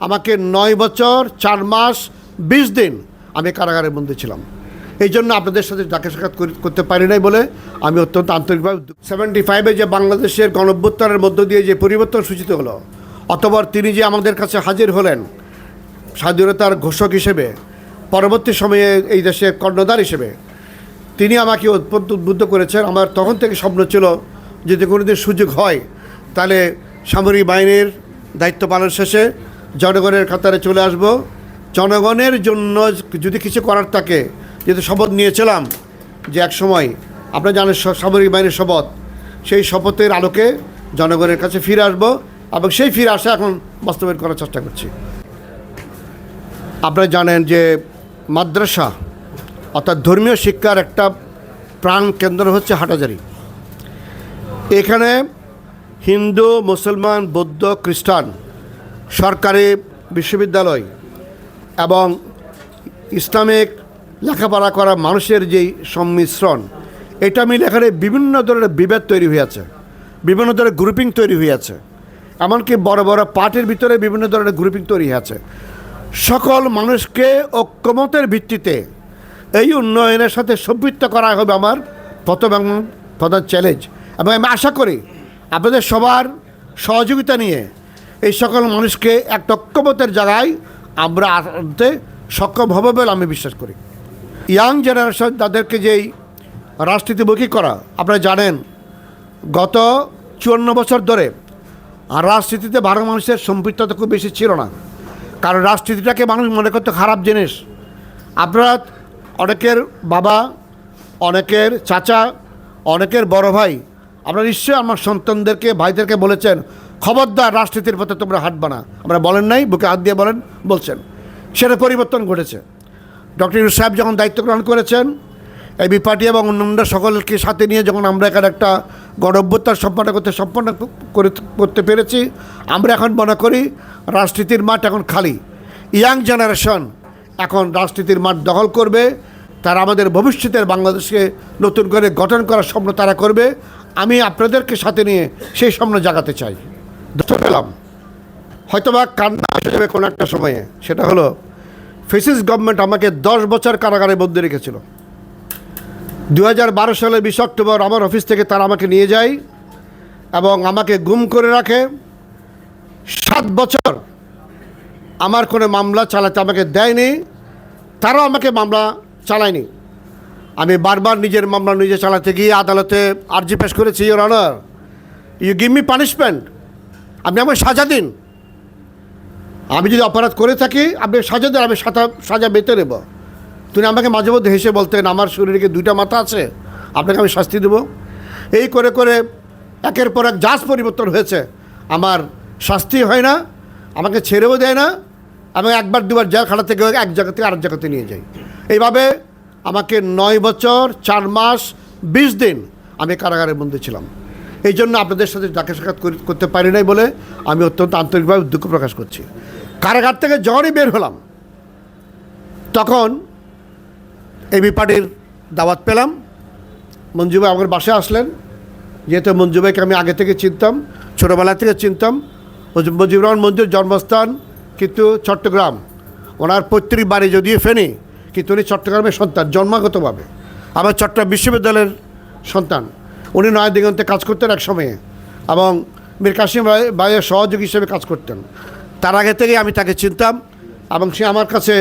আমাকে নয় বছর, চার মাস, বিশ দিন আমি কারাগারের বন্দী ছিলাম। এই জন্য আপনাদের সাথে দেখা সাক্ষাৎ করি- করতে পারি নাই বলে আমি অত্যন্ত আন্তরিকভাবে সেভেন্টি ফাইভে যে বাংলাদেশের গণভ্যুত্থানের মধ্য দিয়ে যে পরিবর্তন সূচিত হলো অতবার তিনি যে আমাদের কাছে হাজির হলেন, স্বাধীনতার ঘোষক হিসেবে, পরবর্তী সময়ে এই দেশের কর্ণধার হিসেবে, তিনি আমাকে অত্যন্ত উদ্বুদ্ধ করেছেন। আমার তখন থেকে স্বপ্ন ছিল, যদি কোনোদিন সুযোগ হয়, তাহলে সামরিক বাহিনীর দায়িত্ব পালন শেষে জনগণের কাতারে চলে আসব। জনগণের জন্য যদি কিছু করার থাকে, যেহেতু শপথ নিয়েছিলাম যে এক সময়, আপনারা জানেন সামরিক বাহিনীর শপথ, সেই শপথের আলোকে জনগণের কাছে ফিরে আসব এবং সেই ফিরে আসা এখন বাস্তবায়ন করার চেষ্টা করছি। আপনারা জানেন যে মাদ্রাসা, অর্থাৎ ধর্মীয় শিক্ষার একটা প্রাণ কেন্দ্র হচ্ছে হাটাজারি। এখানে হিন্দু, মুসলমান, বৌদ্ধ, খ্রিস্টান সরকারি বিশ্ববিদ্যালয় এবং ইসলামিক লেখাপড়া করা মানুষের যেই সংমিশ্রণ এটা মিলে এখানে বিভিন্ন ধরনের বিভেদ তৈরি হয়েছে, বিভিন্ন ধরনের গ্রুপিং তৈরি হয়েছে। এমনকি বড় বড় পার্টির ভিতরে বিভিন্ন ধরনের গ্রুপিং তৈরি হয়েছে। সকল মানুষকে ঐক্যমতের ভিত্তিতে এই উন্নয়নের সাথে সম্পৃক্ত করা হবে আমার প্রথম প্রধান চ্যালেঞ্জ এবং আমি আশা করি আপনাদের সবার সহযোগিতা নিয়ে এই সকল মানুষকে এক ঐক্যমতের জায়গায় আমরা আনতে সক্ষম হবে বলে আমি বিশ্বাস করি। ইয়াং জেনারেশন তাদেরকে যেই রাজনীতিমুখী করা, আপনারা জানেন, গত চুয়ান্ন বছর ধরে আর রাজনীতিতে ভারত মানুষের সম্পৃক্ততা খুব বেশি ছিল না। কারণ রাজনীতিটাকে মানুষ মনে করতো খারাপ জিনিস। আপনারা অনেকের বাবা, অনেকের চাচা, অনেকের বড় ভাই, আপনারা নিশ্চয়ই আমার সন্তানদেরকে, ভাইদেরকে বলেছেন খবরদার রাজনীতির পথে তোমরা হাঁটবা না। আমরা বলেন নাই, বুকে হাত দিয়ে বলেন, বলছেন। সেটা পরিবর্তন ঘটেছে। ডক্টর ইউনুস সাহেব যখন দায়িত্ব গ্রহণ করেছেন এই বিপার্টি এবং অন্যান্য সকলকে সাথে নিয়ে যখন আমরা এখানে একটা গণভ্যুত্থান সম্পন্ন করতে সম্পন্ন করে করতে পেরেছি, আমরা এখন মনে করি রাজনীতির মাঠ এখন খালি। ইয়াং জেনারেশন এখন রাজনীতির মাঠ দখল করবে, তারা আমাদের ভবিষ্যতের বাংলাদেশকে নতুন করে গঠন করার স্বপ্ন তারা করবে। আমি আপনাদেরকে সাথে নিয়ে সেই স্বপ্ন জাগাতে চাই। ধরতে পেলাম হয়তোবা কান্না এসে যাবে কোনো একটা সময়ে। সেটা হলো, ফেসিস গভর্নমেন্ট আমাকে দশ বছর কারাগারে বন্দি রেখেছিল। দু হাজার বারো সালে বিশ অক্টোবর আমার অফিস থেকে তারা আমাকে নিয়ে যায় এবং আমাকে গুম করে রাখে। সাত বছর আমার কোনো মামলা চালাতে আমাকে দেয়নি, তারাও আমাকে মামলা চালায়নি। আমি বারবার নিজের মামলা নিজে চালাতে গিয়ে আদালতে আর্জি পেশ করেছি your honour you give me punishment আপনি আমাকে সাজা দিন। আমি যদি অপরাধ করে থাকি, আপনি সাজা দেন, আমি সাজা সাজা বেঁধে নেব। তুমি আমাকে মাঝে মধ্যে হেসে বলতেন আমার শরীরে কি দুইটা মাথা আছে? আপনাকে আমি শাস্তি দেব। এই করে করে একের পর এক জাজ পরিবর্তন হয়েছে। আমার শাস্তি হয় না, আমাকে ছেড়েও দেয় না, আমি একবার দুবার জেল খাটা থেকে এক জায়গা থেকে আরেক জায়গাতে নিয়ে যাই। এইভাবে আমাকে নয় বছর, চার মাস, বিশ দিন আমি কারাগারের বন্দী ছিলাম। এই জন্য আপনাদের সাথে দেখা সাক্ষাৎ করি- করতে পারি নাই বলে আমি অত্যন্ত আন্তরিকভাবে দুঃখ প্রকাশ করছি। কারাগার থেকে যখনই বের হলাম, তখন এবি পার্টির দাওয়াত পেলাম। মঞ্জু ভাই আমার বাসায় আসলেন। যেহেতু মঞ্জু ভাইকে আমি আগে থেকে চিনতাম, ছোটোবেলা থেকে চিনতাম মুজিবুর রহমান মঞ্জুর জন্মস্থান কিন্তু চট্টগ্রাম। ওনার পৈতৃক বাড়ি যদিও ফেনি, কিন্তু উনি চট্টগ্রামের সন্তান, জন্মাগতভাবে। আমার চট্টগ্রাম বিশ্ববিদ্যালয়ের সন্তান। উনি নয় দিগন্তে কাজ করতেন এক সময়ে এবং মীর কাশিম ভাই, ভাইয়ের সহযোগী হিসেবে কাজ করতেন। তার আগে থেকেই আমি তাকে চিনতাম এবং সে আমার কাছে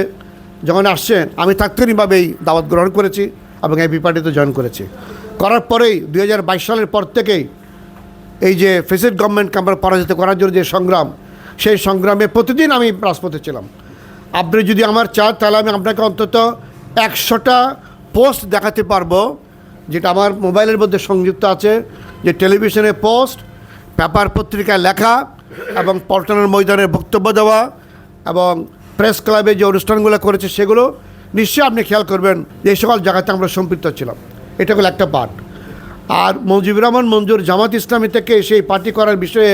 যখন আসছেন, আমি তাৎক্ষণিকভাবেই দাওয়াত গ্রহণ করেছি এবং এই পার্টিতে জয়েন করেছি। করার পরেই দু হাজার বাইশ সালের পর থেকেই এই যে ফেসিড গভর্নমেন্টকে আমরা পরাজিত করার জন্য যে সংগ্রাম, সেই সংগ্রামে প্রতিদিন আমি রাজপথে ছিলাম। আপনি যদি আমার চান, তাহলে আমি আপনাকে অন্তত একশোটা পোস্ট দেখাতে পারব যেটা আমার মোবাইলের মধ্যে সংযুক্ত আছে, যে টেলিভিশনে পোস্ট, পেপার পত্রিকায় লেখা, এবং পল্টনের ময়দানে বক্তব্য দেওয়া, এবং প্রেস ক্লাবে যে অনুষ্ঠানগুলো করেছে সেগুলো, নিশ্চয়ই আপনি খেয়াল করবেন, যে এই সকল জায়গাতে আমরা সম্পৃক্ত ছিলাম। এটা হলো একটা পার্ট আর মঞ্জুবুর রহমান মঞ্জুর জামাত ইসলামী থেকে সেই পার্টি করার বিষয়ে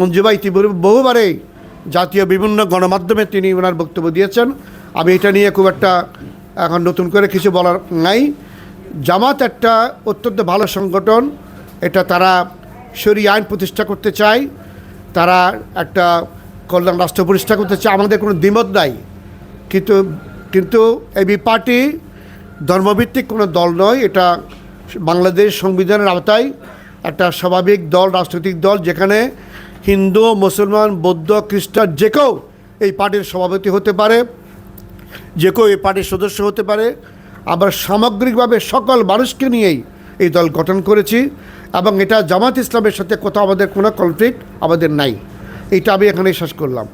মঞ্জুবাই ইতিপূর্বে বহুবারেই জাতীয় বিভিন্ন গণমাধ্যমে তিনি ওনার বক্তব্য দিয়েছেন। আমি এটা নিয়ে খুব একটা এখন নতুন করে কিছু বলার নাই। জামাত একটা অত্যন্ত ভালো সংগঠন। এটা তারা সরি আইন প্রতিষ্ঠা করতে চায়। তারা একটা কল্যাণ রাষ্ট্র প্রতিষ্ঠা করতে চায়। আমাদের কোনো দ্বিমত নাই। কিন্তু কিন্তু এবি পার্টি ধর্মভিত্তিক কোনো দল নয়। এটা বাংলাদেশ সংবিধানের আওতায় একটা স্বাভাবিক দল, রাজনৈতিক দল, যেখানে হিন্দু, মুসলমান, বৌদ্ধ, খ্রিস্টান যে কেউ এই পার্টির সভাপতি হতে পারে, যে কেউ এই পার্টির সদস্য হতে পারে। আবার সামগ্রিকভাবে সকল মানুষকে নিয়েই এই দল গঠন করেছি এবং এটা জামাত ইসলামের সাথে কোথাও আমাদের কোনো কনফ্লিক্ট আমাদের নাই। এটা আমি এখানেই শেষ করলাম।